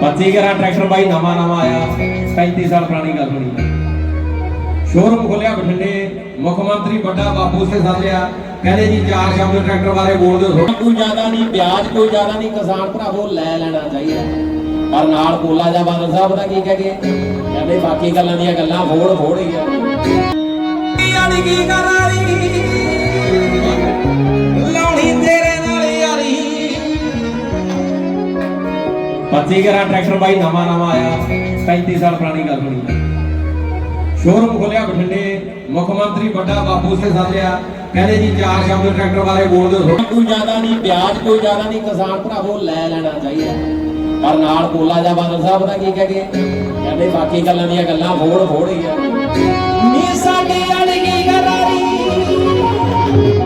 25 ਗਰਾ tractor ਬਾਈ ਨਵਾਂ ਨਵਾਂ ਆਇਆ। 35 ਸਾਲ ਪੁਰਾਣੀ ਗੱਲ ਹੋਣੀ। ਹੈ ਸ਼ੋਰੂਮ ਖੋਲਿਆ ਬਠਿੰਡੇ ਮੁੱਖ ਮੰਤਰੀ ਵੱਡਾ ਬਾਪੂ ਸੇ ਸਾਧਿਆ ਕਹਿੰਦੇ ਜੀ ਚਾਰ ਸ਼ਬਦ ਟਰੈਕਟਰ ਬਾਰੇ ਬੋਲ ਦਿਓ ਕੋਈ ਜ਼ਿਆਦਾ ਨਹੀਂ ਵਿਆਜ ਕੋਈ ਜ਼ਿਆਦਾ ਨਹੀਂ ਕਿਸਾਨ ਭਰਾਵੋ ਲੈ ਲੈਣਾ ਚਾਹੀਦਾ। ਪਰ ਨਾਲ ਕੋਲਾ ਜਾ ਬਾਦਲ ਸਾਹਿਬ ਦਾ ਕੀ ਕਹਿ ਗਏ ਕਹਿੰਦੇ ਬਾਕੀ ਗੱਲਾਂ ਦੀਆਂ ਗੱਲਾਂ ਫੋੜ ਫੋੜ ਹੀ ਆ। ਯਾਰੀ ਕੀ ਕਰਾਰੀ 25 ਗਰਾ ਟਰੈਕਟਰ ਬਾਈ ਨਵਾਂ ਨਵਾਂ ਆਇਆ। 35 ਸਾਲ ਪੁਰਾਣੀ ਗੱਲ ਹੋਣੀ ਹੈ ਸ਼ੋਰੂਮ ਖੋਲਿਆ ਬਠਿੰਡੇ। ਮੁੱਖ ਮੰਤਰੀ ਵੱਡਾ ਬਾਪੂ ਸੇ ਸਾਧਿਆ ਕਹਿੰਦੇ ਜੀ ਚਾਰ ਸ਼ਬਦ ਟਰੈਕਟਰ ਬਾਰੇ ਬੋਲ ਦਿਓ। ਕੋਈ ਜ਼ਿਆਦਾ ਨਹੀਂ ਵਿਆਜ ਕੋਈ ਜ਼ਿਆਦਾ ਨਹੀਂ ਕਿਸਾਨ ਭਰਾਵੋ ਲੈ ਲੈਣਾ ਚਾਹੀਦਾ। ਪਰ ਨਾਲ ਕੋਲਾ ਜਾ ਬਾਦਲ ਸਾਹਿਬ ਦਾ ਕੀ ਕਹਿ ਗਏ ਕਹਿੰਦੇ ਬਾਕੀ ਗੱਲਾਂ ਦੀਆਂ ਗੱਲਾਂ ਫੋੜ ਫੋੜ ਹੀ ਆ। ਨੀ ਸਾਡੀ ਅੜਗੀ ਕਰਾਰੀ ਲਾਉਣੀ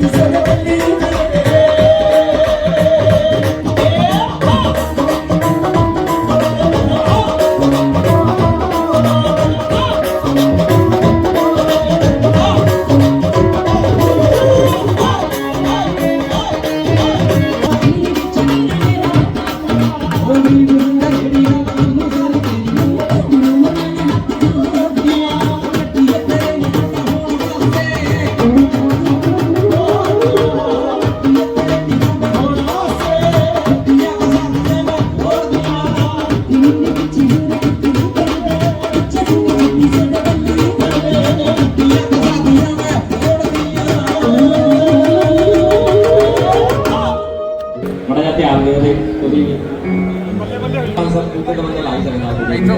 He's ਲਾਉਂਦੇ ਉਹਦੇ ਉਹਦੀ ਬੱਲੇ ਬੱਲੇ ਪੰਜ ਸੱਤ ਕੁੱਤੇ ਦਾ ਬੰਦਾ ਲਾ ਹੀ ਸਕਦਾ।